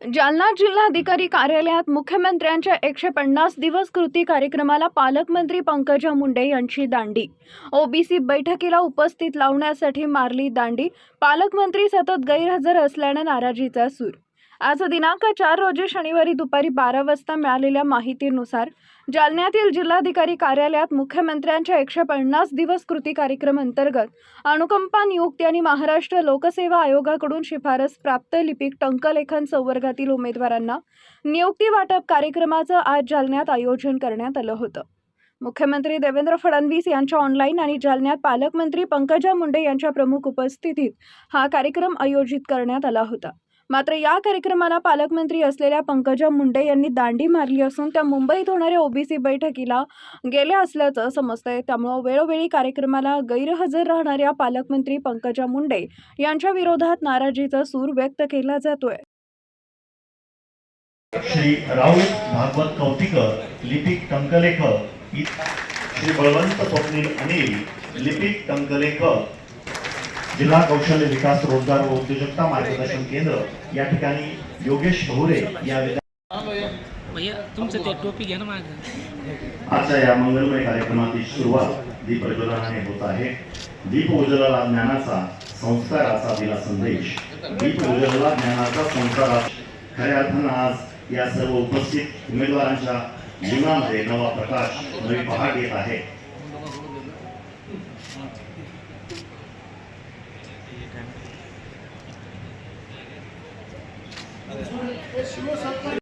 जालना जिल्हाधिकारी कार्यालयात मुख्यमंत्र्यांच्या एकशे पन्नास दिवस कृती कार्यक्रमाला पालकमंत्री पंकजा मुंडे यांची दांडी. ओबीसी बैठकीला उपस्थित लावण्यासाठी मारली दांडी. पालकमंत्री सतत गैरहजर असल्यानं नाराजीचा सूर आज दिनांक चार रोजी शनिवारी दुपारी बारा वाजता मिळालेल्या माहितीनुसार जालन्यातील जिल्हाधिकारी कार्यालयात मुख्यमंत्र्यांच्या एकशे पन्नास दिवस कृती कार्यक्रम अंतर्गत अनुकंपा नियुक्ती आणि महाराष्ट्र लोकसेवा आयोगाकडून शिफारस प्राप्त लिपिक टंकलेखन संवर्गातील उमेदवारांना नियुक्ती वाटप कार्यक्रमाचं आज जालन्यात आयोजन करण्यात आलं होतं. मुख्यमंत्री देवेंद्र फडणवीस यांच्या ऑनलाईन आणि जालन्यात पालकमंत्री पंकजा मुंडे यांच्या प्रमुख उपस्थितीत हा कार्यक्रम आयोजित करण्यात आला होता. मात्र या कार्यक्रमाला पालकमंत्री असलेल्या पंकजा मुंडे यांनी दांडी मारली असून त्या मुंबईत होणाऱ्या ओबीसी बैठकीला गेल्या असल्याचं समजतंय. त्यामुळं वेळोवेळी कार्यक्रमाला गैरहजर राहणाऱ्या पालकमंत्री पंकजा मुंडे यांच्या विरोधात नाराजीचा सूर व्यक्त केला जातोय. श्री राहुल भागवत कौतिकर लिपिक टंकलेख श्री बळवंत स्वप्नील अनिल लिपिक टंकलेख जिल्हा कौशल्य विकास रोजगार व उद्योजकता मार्गदर्शन केंद्र या ठिकाणी योगेश भोरे या विद्या- भैया तुमचं ते टोपी घ्या ना माझं आजच्या या मंगलमय कार्यक्रमाची सुरुवात दीप प्रज्वलनाने होत आहे. दीप उज्ज्वला ज्ञानाचा संस्काराचा दिला संदेश. दीप उज्ज्वला ज्ञानाचा संस्काराचा खऱ्या अर्थानं आज या सर्व उपस्थित उमेदवारांच्या जीवनामध्ये नवा प्रकाश नवी पहाट येत आहे. すごいさっぱり。